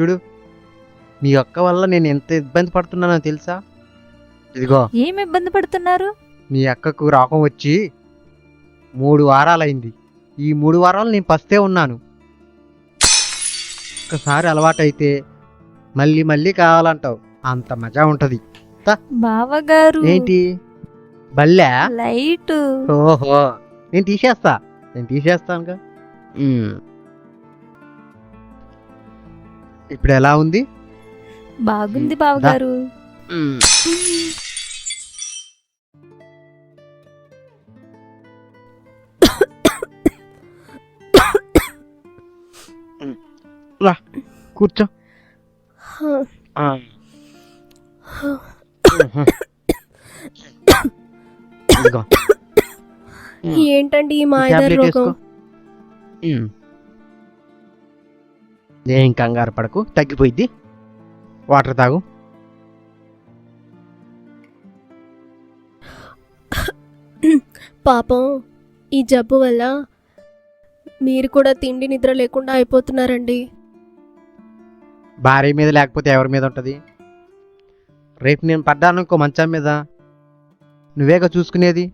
చూడు. మీ అక్క వల్ల నేను ఎంత ఇబ్బంది పడుతున్నానో తెలుసా? ఇదిగో. ఏం ఇబ్బంది పడుతున్నారు? మీ అక్కకు రోగం వచ్చి మూడు వారాలైంది. ఈ మూడు వారాలు నేను పస్తే ఉన్నాను. ఒక్కసారి అలవాటైతే మళ్ళీ మళ్ళీ కావాలంటావు. అంత మజా ఉంటది. బావగారు. ఏంటి? బల్లె? లైట్. ఓహో. నేను తీసేస్తా. నేను తీసేస్తానుగా. ఇప్పుడు ఎలా ఉంది బాగుంది బావగారు ఉమ్. ఉమ్. రా కూర్చో ఆ. ఇదిగో ఉమ్. ఏంటండి ఈ మాయదారి టాబ్లెట్ వేసుకో రోగం ఉమ్. ఏం కంగారు పడకు. తగ్గిపోయిద్ది. వాటర్ తాగు. పాపం ఈ జబ్బు వల్ల మీరు కూడా తిండి నిద్ర లేకుండా అయిపోతున్నారండి. భార్య మీద లేకపోతే ఎవరి మీద ఉంటుంది? రేపు నేను పడ్డాను ఇంకో మంచం మీద. నువ్వేగా చూసుకునేది?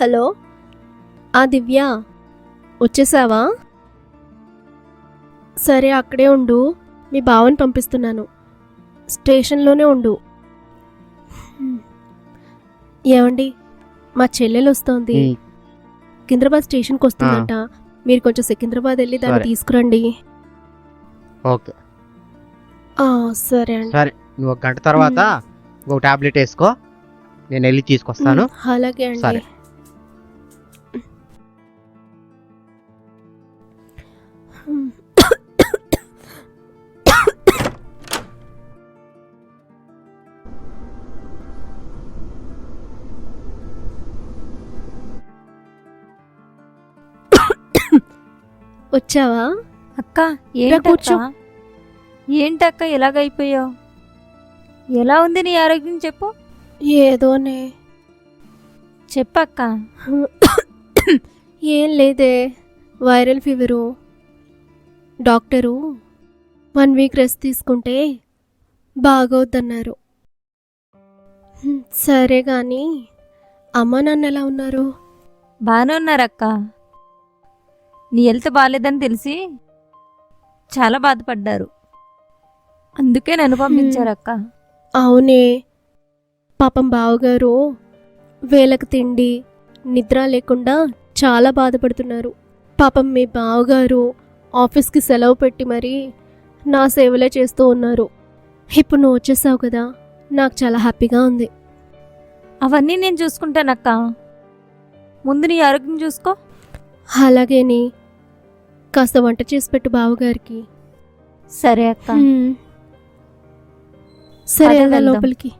హలో? ఆ దివ్య వచ్చేసావా? సరే అక్కడే ఉండు. మీ బావని పంపిస్తున్నాను. స్టేషన్లోనే ఉండు. ఏమండి మా చెల్లెలు వస్తోంది. సికింద్రాబాద్ స్టేషన్కి వస్తుందంట. మీరు కొంచెం సికింద్రాబాద్ వెళ్ళి దాన్ని. తీసుకురండి. ఓకే. సరే అండి. సరే నువ్వు ఒక గంట తర్వాత ఒక టాబ్లెట్ వేసుకో. నేను వెళ్ళి తీసుకొస్తాను. అలాగే అండి. వచ్చావా? అక్క కూర్చో. ఏంటక్క ఇలాగైపోయావు? ఎలా ఉంది నీ ఆరోగ్యం చెప్పు. ఏదోనే. చెప్పక్క. ఏం లేదే. Viral fever. Doctor one week rest తీసుకుంటే బాగవుద్దన్నారు హ్మ్, సరే కానీ అమ్మ నాన్న ఎలా ఉన్నారు? బాగానే ఉన్నారక్క. నీ హెల్త్ బాగాలేదని తెలిసి చాలా బాధపడ్డారు. అందుకే నన్ను పంపించారక్క. అవునే. పాపం బావగారు వేలకు తిండి నిద్ర లేకుండా చాలా బాధపడుతున్నారు. పాపం మీ బావగారు ఆఫీస్కి సెలవు పెట్టి మరీ నా సేవలే చేస్తూ ఉన్నారు. ఇప్పుడు నువ్వు వచ్చేసావు కదా నాకు చాలా హ్యాపీగా ఉంది. అవన్నీ నేను చూసుకుంటానక్క. ముందు నీ ఆరోగ్యం చూసుకో. అలాగేని కాస్త వంట చేసి పెట్టు బావగారికి. సరే అక్క. సరే వెళ్దాం. లోపలికి.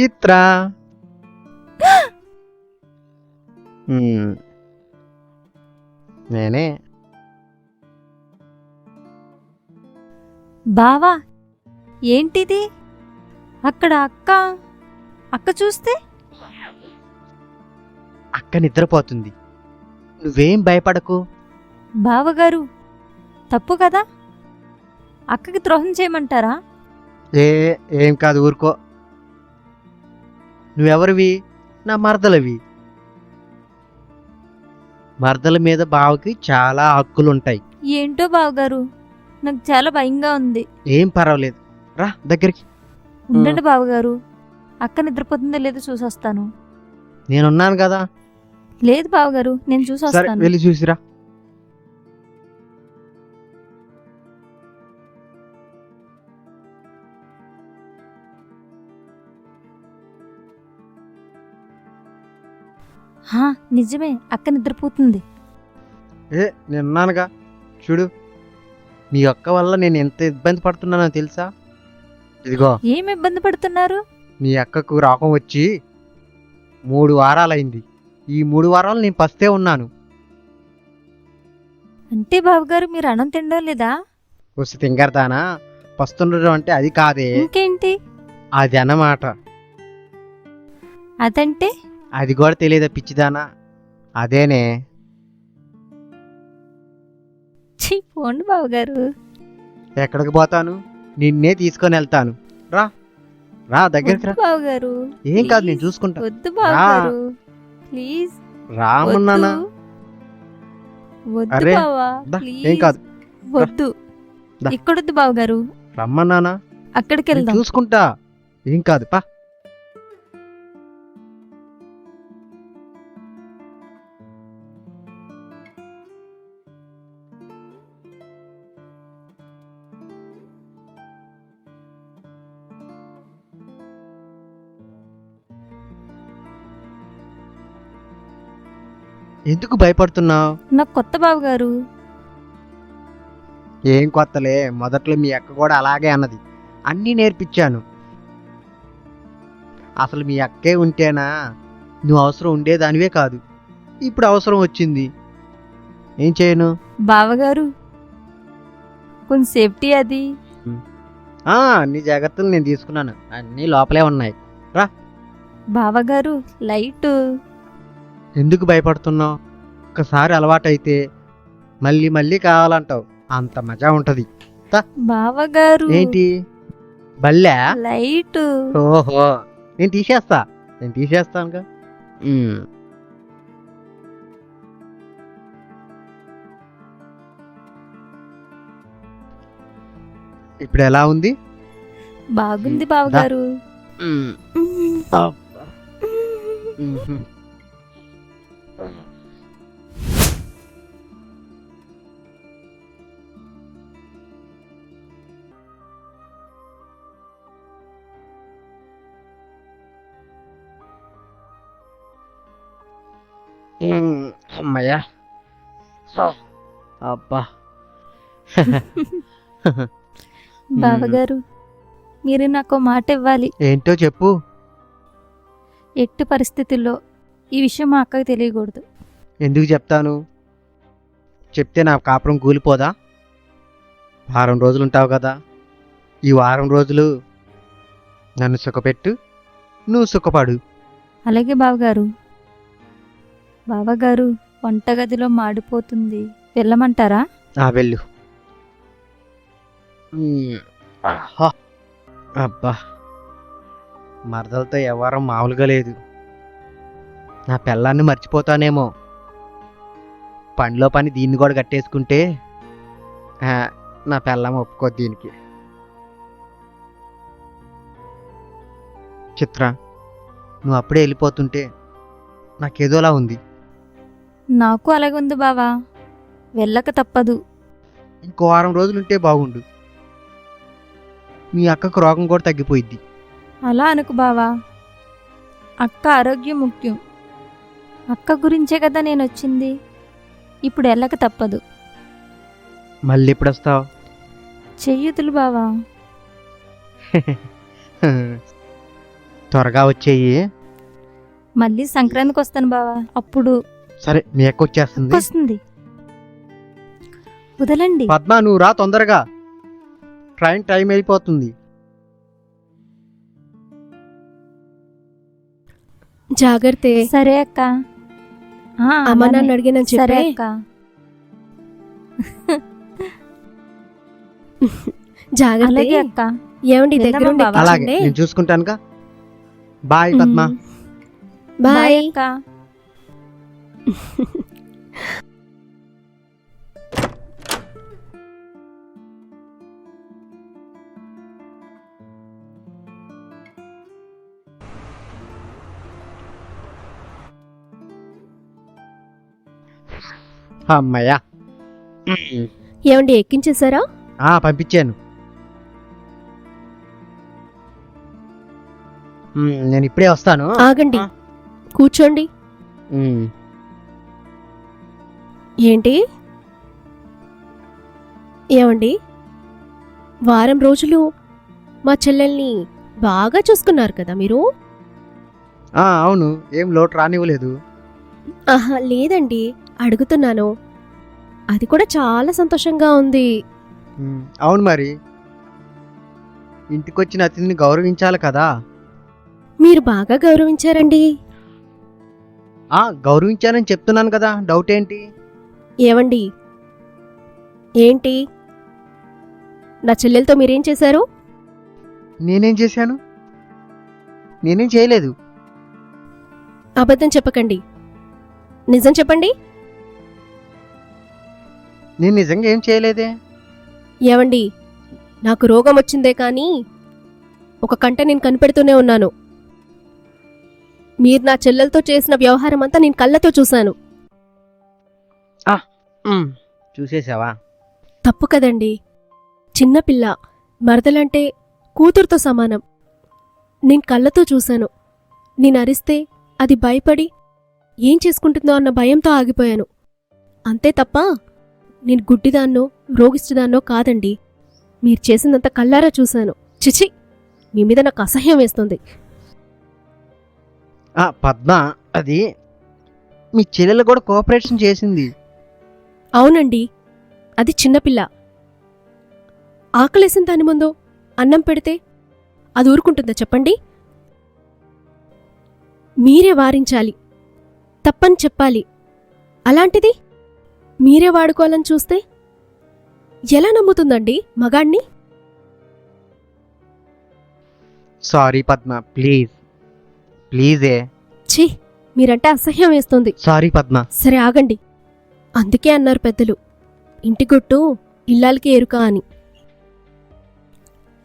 చిత్ర. నేనే. బావా ఏంటిది? అక్కడ అక్క అక్క చూస్తే? అక్క నిద్రపోతుంది. నువ్వేం భయపడకు. బావగారు తప్పు కదా? అక్కకి ద్రోహం చేయమంటారా? ఏ ఏం కాదు ఊరుకో. నువ్వెవరివి? నా మరదలవి. మరదల మీద బావకి చాలా హక్కులు ఉంటాయి ఏంటో బావగారు? నాకు చాలా భయంగా ఉంది. ఏం పర్వాలేదు. రా దగ్గరికి. ఉండండి బావగారు. అక్క నిద్రపోతుందో లేదో చూసొస్తాను. నేనున్నాను కదా. లేదు బావగారు నేను సరే చూసొస్తాను. వెళ్ళి చూసిరా. హా నిజమే అక్క నిద్రపోతుంది. ఏ నేనున్నానుగా చూడు మీ అక్క వల్ల నేను ఎంత ఇబ్బంది పడుతున్నానో తెలుసా? ఇదిగో. ఏం ఇబ్బంది పడుతున్నారు? మీ అక్కకు రోగం వచ్చి మూడు వారాలైంది. ఈ మూడు వారాలు నేను పస్తే ఉన్నాను. అంటే బావగారు మీరు అన్నం తినడం లేదా? వస్తే తింగరదానా పస్తుండడం అంటే అది కాదే. ఇంకేంటి? అది అన్నమాట అదంటే? అది కూడా తెలియదా పిచ్చిదానా? అదేనే. ఛీ పోండి బావగారు. ఎక్కడికి పోతాను? నిన్నే తీసుకొని వెళ్తాను. రా. రా దగ్గరికి రా. బావగారు. ఏం కాదు నేను. చూసుకుంటా. వద్దు బావగారు. ప్లీజ్ రామన్నానా వద్దు. అరే, బావా దా, ప్లీజ్. ఏం కాదు వద్దు. దా. ఇక్కడొద్దు బావగారు. రమ్మన్నానా? అక్కడికి నేను వెళ్దాం. చూసుకుంటా. ఏం కాదు పా. ఎందుకు భయపడుతున్నావు? నాకు కొత్త బావగారు. ఏం కొత్తలే మొదట్లో మీ అక్క కూడా అలాగే అన్నది. అన్నీ నేర్పించాను. అసలు మీ అక్కే ఉంటేనా నువ్వు అవసరం ఉండేదానివే కాదు. ఇప్పుడు అవసరం వచ్చింది. ఏం చేయను? బావగారు కొంచెం సేఫ్టీ అది. ఆ, అన్ని జాగ్రత్తలు నేను తీసుకున్నాను. అన్నీ లోపలే ఉన్నాయి. బావగారు లైట్. ఎందుకు భయపడుతున్నావు? ఒక్కసారి అలవాటైతే మళ్ళీ మళ్ళీ కావాలంటావు. అంత మజా ఉంటది. బావగారు. ఏంటి? బల్లె? లైట్. ఓహో. నేను తీసేస్తా. నేను తీసేస్తానుగా. ఇప్పుడు ఎలా ఉంది? బాగుంది బావగారు. అమ్మయ్యా అబ్బా బావగారు మీరు నాకు మాట ఇవ్వాలి. ఏంటో చెప్పు. ఎట్టి పరిస్థితుల్లో ఈ విషయం మా అక్కకి తెలియకూడదు. ఎందుకు చెప్తాను? చెప్తే నా కాపురం కూలిపోదా? వారం రోజులు ఉంటావు కదా. ఈ వారం రోజులు నన్ను సుఖపెట్టు నువ్వు సుఖపడు. అలాగే బావగారు. బావగారు వంటగదిలో మాడిపోతుంది. వెళ్ళమంటారా? ఆ వెళ్ళు. ఉమ్, ఆహా. అబ్బా. మరదలతో ఎవరం మామూలుగా లేదు. నా పిల్లాన్ని మర్చిపోతానేమో. పనిలో పని దీన్ని కూడా కట్టేసుకుంటే నా పిల్లం ఒప్పుకోద్ది దీనికి. చిత్ర నువ్వు అప్పుడే వెళ్ళిపోతుంటే నాకేదోలా ఉంది. నాకు అలాగే ఉంది బావా. వెళ్ళక తప్పదు. ఇంకో వారం రోజులుంటే బాగుండు. మీ అక్కకు రోగం కూడా తగ్గిపోయిద్ది. అలా అనుకు బావా. అక్క ఆరోగ్యం ముఖ్యం. అక్క గురించే కదా నేను వచ్చింది ఇప్పుడు వెళ్ళక తప్పదు. మళ్ళీ ఎప్పుడు వస్తావు చెయ్యుతులు బావా. త్వరగా వచ్చేయి. మళ్ళీ సంక్రాంతికి వస్తాను బావా. అప్పుడు సరే మీ అక్క వచ్చేస్తుంది వస్తుంది వదలండి. పద్మ నువ్వు రా తొందరగా. ట్రైన్ టైం అయిపోతుంది. జాగ్రత్త. సరే అక్క. అమ్మ. నన్ను అడిగినని సరే చెప్పే అక్క జాగ్రత్త అక్క ఏమండి దగ్గర? అలాగే ఎక్కించండి. నేను చూసుకుంటానుగా బాయ్ పద్మ. బాయ్ అక్క అమ్మయ్యా. ఏమండి ఎక్కించేశారా? ఆ, పంపించాను. మ్మ్, నేను ఇప్పుడే వస్తాను. ఆగండి. ఆ. కూర్చోండి. మ్మ్. ఏంటి? ఏమండి? వారం రోజులు మా చెల్లెల్ని బాగా చూసుకున్నారు కదా మీరు? ఆ, అవును. ఏం లోటు రానివ్వలేదు. ఆహా లేదండి. అడుగుతున్నాను. అది కూడా చాలా సంతోషంగా ఉంది. అవును మరి. ఇంటికొచ్చిన అతిథిని గౌరవించాలి కదా. మీరు బాగా గౌరవించారండి. ఆ గౌరవించానని చెప్తున్నాను కదా డౌట్ ఏంటి? ఏవండి? ఏంటి? నా చెల్లెలతో మీరేం చేశారు? నేనేం చేశాను? నేనేం చేయలేదు. అబద్ధం చెప్పకండి. నిజం చెప్పండి. నేను నిజంగా ఏం చేయలేదే? ఏవండి నాకు రోగం వచ్చిందే కానీ ఒక కంట నేను కనిపెడుతూనే ఉన్నాను. మీరు నా చెల్లెలతో చేసిన వ్యవహారం అంతా నేను కళ్ళతో చూశాను. చూసేసావా తప్పు కదండి. చిన్నపిల్ల మరదలంటే కూతురుతో సమానం. నేను కళ్ళతో చూశాను. నేను అరిస్తే అది భయపడి ఏం చేసుకుంటుందో అన్న భయంతో ఆగిపోయాను. అంతే తప్ప నేను గుడ్డిదాన్నో రోగిష్టిదాన్నో కాదండి. మీరు చేసిందంత కళ్ళారా చూశాను. చిచి మీ మీద నాకు అసహ్యం వేస్తుంది. ఆ, పద్మ అది మీ చెల్లెలు కూడా కోఆపరేషన్ చేసింది. అవునండి. అది చిన్నపిల్ల. ఆకలేసిన దాని ముందు అన్నం పెడితే అది ఊరుకుంటుందా చెప్పండి? మీరే వారించాలి. తప్పని చెప్పాలి. అలాంటిది మీరే వాడుకోవాలని చూస్తే? ఎలా నమ్ముతుందండి మగాణ్ణి? Sorry Padma please. ప్లీజే. ఛీ మీరంటే అసహ్యం వేస్తుంది. సారీ పద్మ. సరే ఆగండి. అందుకే అన్నారు పెద్దలు. ఇంటి గుట్టు ఇల్లాలకి ఎరుక అని.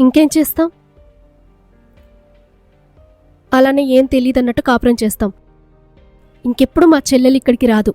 ఇంకేం చేస్తాం? అలానే ఏం తెలియదన్నట్టు కాపురం చేస్తాం. ఇంకెప్పుడు మా చెల్లెలు ఇక్కడికి రాదు.